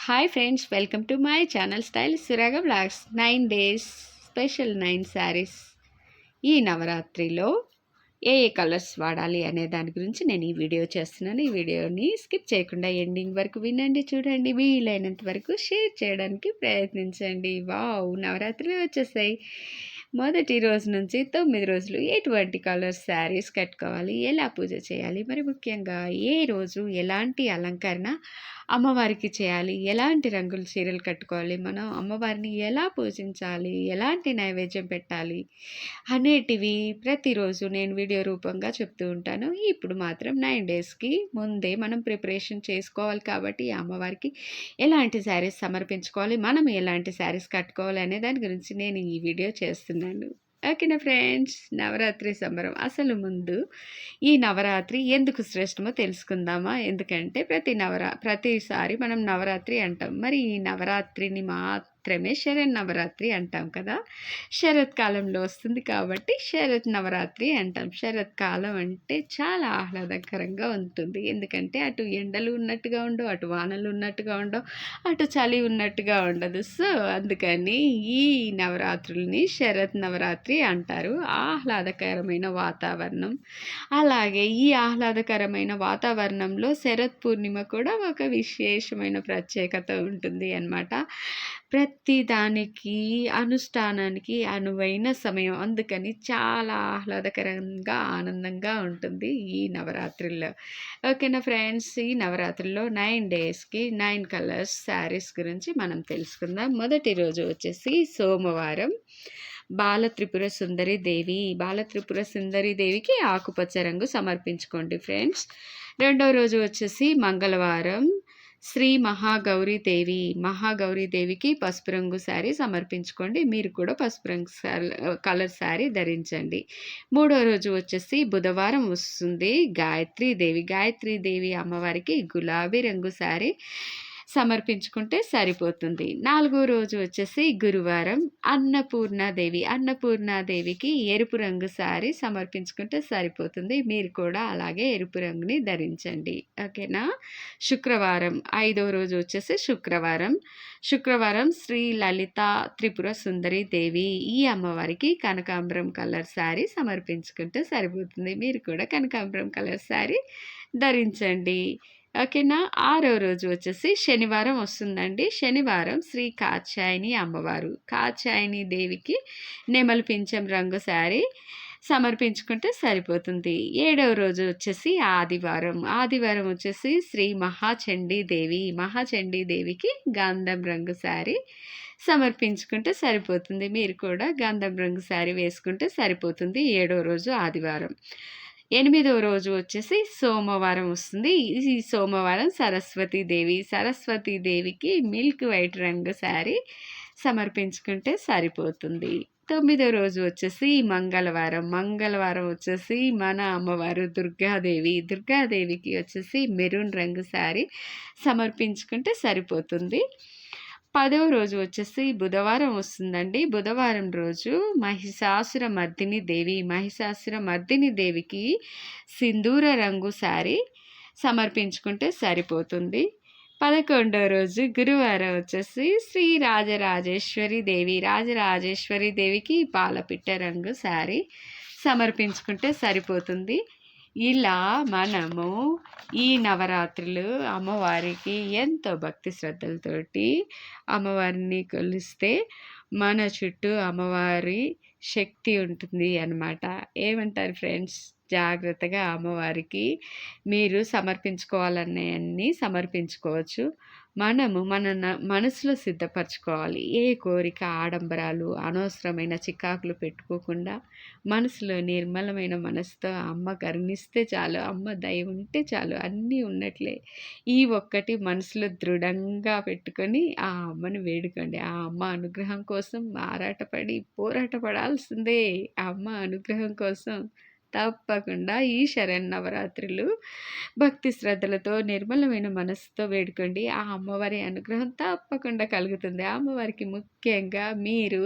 Hi friends welcome to my channel style సురాగ blogs nine days special nine sarees ఈ నవరాత్రిలో ఏ ఏ colours వాడాలి అనే దాని గురించి నేను ఈ వీడియో చేస్తున్నాను. ఈ వీడియోని స్కిప్ చేయకుండా ఎండింగ్ వరకు వినండి చూడండి. వీలైనంత వరకు షేర్ చేయడానికి ప్రయత్నించండి. వావ్ నవరాత్రులు వచ్చేసాయి. మొదటి రోజు నుంచి తొమ్మిది రోజులు ఎటువంటి కలర్స్ శారీస్ కట్టుకోవాలి ఎలా పూజ చేయాలి మరి ముఖ్యంగా ఏ రోజు ఎలాంటి అలంకరణ అమ్మవారికి చేయాలి? ఎలాంటి రంగుల చీరలు కట్టుకోవాలి? మనం అమ్మవారిని ఎలా పూజించాలి? ఎలాంటి నైవేద్యం పెట్టాలి? అనేటివి ప్రతిరోజు నేను వీడియో రూపంగా చెప్తూ ఉంటాను. ఇప్పుడు మాత్రం నైన్ డేస్కి ముందే మనం ప్రిపరేషన్ చేసుకోవాలి కాబట్టి అమ్మవారికి ఎలాంటి శారీస్ సమర్పించుకోవాలి? మనం ఎలాంటి శారీస్ కట్టుకోవాలి? అనే దాని గురించి నేను ఈ వీడియో చేస్తున్నాను. ఓకేనా ఫ్రెండ్స్ నవరాత్రి సంబరం. అసలు ముందు ఈ నవరాత్రి ఎందుకు శ్రేష్టమో తెలుసుకుందామా? ఎందుకంటే ప్రతి నవరా ప్రతిసారి మనం నవరాత్రి అంటాం. మరి ఈ నవరాత్రిని మాత్రమే శరత్ నవరాత్రి అంటాం కదా. శరత్కాలంలో వస్తుంది కాబట్టి శరత్ నవరాత్రి అంటాం. శరత్కాలం అంటే చాలా ఆహ్లాదకరంగా ఉంటుంది. ఎందుకంటే అటు ఎండలు ఉన్నట్టుగా ఉండవు అటు వానలు ఉన్నట్టుగా ఉండవు అటు చలి ఉన్నట్టుగా ఉండదు. సో అందుకని ఈ నవరాత్రుల్ని శరత్ నవరాత్రి అంటారు. ఆహ్లాదకరమైన వాతావరణం. అలాగే ఈ ఆహ్లాదకరమైన వాతావరణంలో శరత్ పూర్ణిమ కూడా ఒక విశేషమైన ప్రత్యేకత ఉంటుంది అన్నమాట. ప్రతి దానికి అనుష్ఠానానికి అనువైన సమయం. అందుకని చాలా ఆహ్లాదకరంగా ఆనందంగా ఉంటుంది ఈ నవరాత్రుల్లో. ఓకేనా ఫ్రెండ్స్? ఈ నవరాత్రుల్లో నైన్ డేస్కి నైన్ కలర్స్ శారీస్ గురించి మనం తెలుసుకుందాం. మొదటి రోజు వచ్చేసి సోమవారం. బాల త్రిపుర సుందరి దేవి. బాల త్రిపుర సుందరి దేవికి ఆకుపచ్చ రంగు సమర్పించుకోండి ఫ్రెండ్స్. రెండో రోజు వచ్చేసి మంగళవారం. శ్రీ మహాగౌరీ దేవి మహాగౌరీ దేవికి పసుపు రంగు శారీ సమర్పించుకోండి. మీరు కూడా పసుపు రంగు కలర్ శారీ ధరించండి. మూడో రోజు వచ్చేసి బుధవారం వస్తుంది. గాయత్రీ దేవి గాయత్రీ దేవి అమ్మవారికి గులాబీ రంగు శారీ సమర్పించుకుంటే సరిపోతుంది. నాలుగో రోజు వచ్చేసి గురువారం. అన్నపూర్ణాదేవి అన్నపూర్ణాదేవికి ఎరుపు రంగు సారీ సమర్పించుకుంటే సరిపోతుంది. మీరు కూడా అలాగే ఎరుపు రంగుని ధరించండి. ఓకేనా? శుక్రవారం ఐదో రోజు వచ్చేసి శుక్రవారం. శుక్రవారం శ్రీ లలిత త్రిపుర సుందరి దేవి ఈ అమ్మవారికి కనకాంబరం కలర్ శారీ సమర్పించుకుంటే సరిపోతుంది. మీరు కూడా కనకాంబరం కలర్ శారీ ధరించండి. ఓకేనా? ఆరో రోజు వచ్చేసి శనివారం వస్తుందండి. శనివారం శ్రీ కాచాయిని అమ్మవారు. కాచాయిని దేవికి నెమలు పింఛం రంగు శారీ సమర్పించుకుంటే సరిపోతుంది. ఏడవ రోజు వచ్చేసి ఆదివారం. ఆదివారం వచ్చేసి శ్రీ మహాచండీ దేవి. మహాచండీ దేవికి గంధం రంగు శారీ సమర్పించుకుంటే సరిపోతుంది. మీరు కూడా గంధం రంగు శారీ వేసుకుంటే సరిపోతుంది. ఏడో రోజు ఆదివారం. ఎనిమిదవ రోజు వచ్చేసి సోమవారం వస్తుంది. ఈ సోమవారం సరస్వతీదేవి సరస్వతీదేవికి మిల్క్ వైట్ రంగు శారీ సమర్పించుకుంటే సరిపోతుంది. తొమ్మిదో రోజు వచ్చేసి మంగళవారం. మంగళవారం వచ్చేసి మన అమ్మవారు దుర్గాదేవి. దుర్గాదేవికి వచ్చేసి మెరూన్ రంగు శారీ సమర్పించుకుంటే సరిపోతుంది. పదవ రోజు వచ్చేసి బుధవారం వస్తుందండి. బుధవారం రోజు మహిషాసుర మర్దిని దేవి మహిషాసుర మర్దిని దేవికి సింధూర రంగు శారీ సమర్పించుకుంటే సరిపోతుంది. పదకొండవ రోజు గురువారం వచ్చేసి శ్రీ రాజరాజేశ్వరి దేవి రాజరాజేశ్వరి దేవికి పాలపిట్ట రంగు శారీ సమర్పించుకుంటే సరిపోతుంది. ఇలా మనము ఈ నవరాత్రులు అమ్మవారికి ఎంతో భక్తి శ్రద్ధలతోటి అమ్మవారిని కొలిస్తే మన చుట్టూ అమ్మవారి శక్తి ఉంటుంది అనమాట ఏమంటారు ఫ్రెండ్స్ జాగ్రత్తగా అమ్మవారికి మీరు సమర్పించుకోవాలన్నీ సమర్పించుకోవచ్చు. మనము మన మనసులో సిద్ధపరచుకోవాలి. ఏ కోరిక ఆడంబరాలు అనవసరమైన చికాకులు పెట్టుకోకుండా మనసులో నిర్మలమైన మనసుతో అమ్మ కరుణిస్తే చాలు అమ్మ దయ ఉంటే చాలు అన్నీ ఉన్నట్లే. ఈ ఒక్కటి మనసులో దృఢంగా పెట్టుకొని ఆ అమ్మను వేడుకోండి. ఆ అమ్మ అనుగ్రహం కోసం ఆరాటపడి పోరాటపడాల్సిందే. ఆ అమ్మ అనుగ్రహం కోసం తప్పకుండా ఈ శరన్నవరాత్రులు. భక్తి శ్రద్ధలతో నిర్మలమైన మనసుతో వేడుకోండి. ఆ అమ్మవారి అనుగ్రహం తప్పకుండా కలుగుతుంది. ఆ అమ్మవారికి ముఖ్యంగా మీరు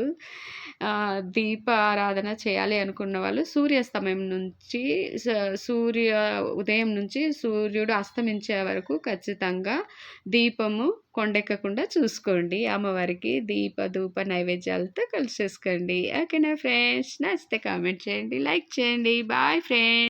దీప ఆరాధన చేయాలి అనుకున్న వాళ్ళు సూర్యాస్తమయం నుంచి సూర్య ఉదయం నుంచి సూర్యుడు అస్తమించే వరకు ఖచ్చితంగా దీపము కొండెక్కకుండా చూసుకోండి. అమ్మవారికి దీప ధూప నైవేద్యాలతో కలిసేసుకోండి. ఓకేనా ఫ్రెండ్స్? నచ్చితే కామెంట్ చేయండి లైక్ చేయండి. Bye friends!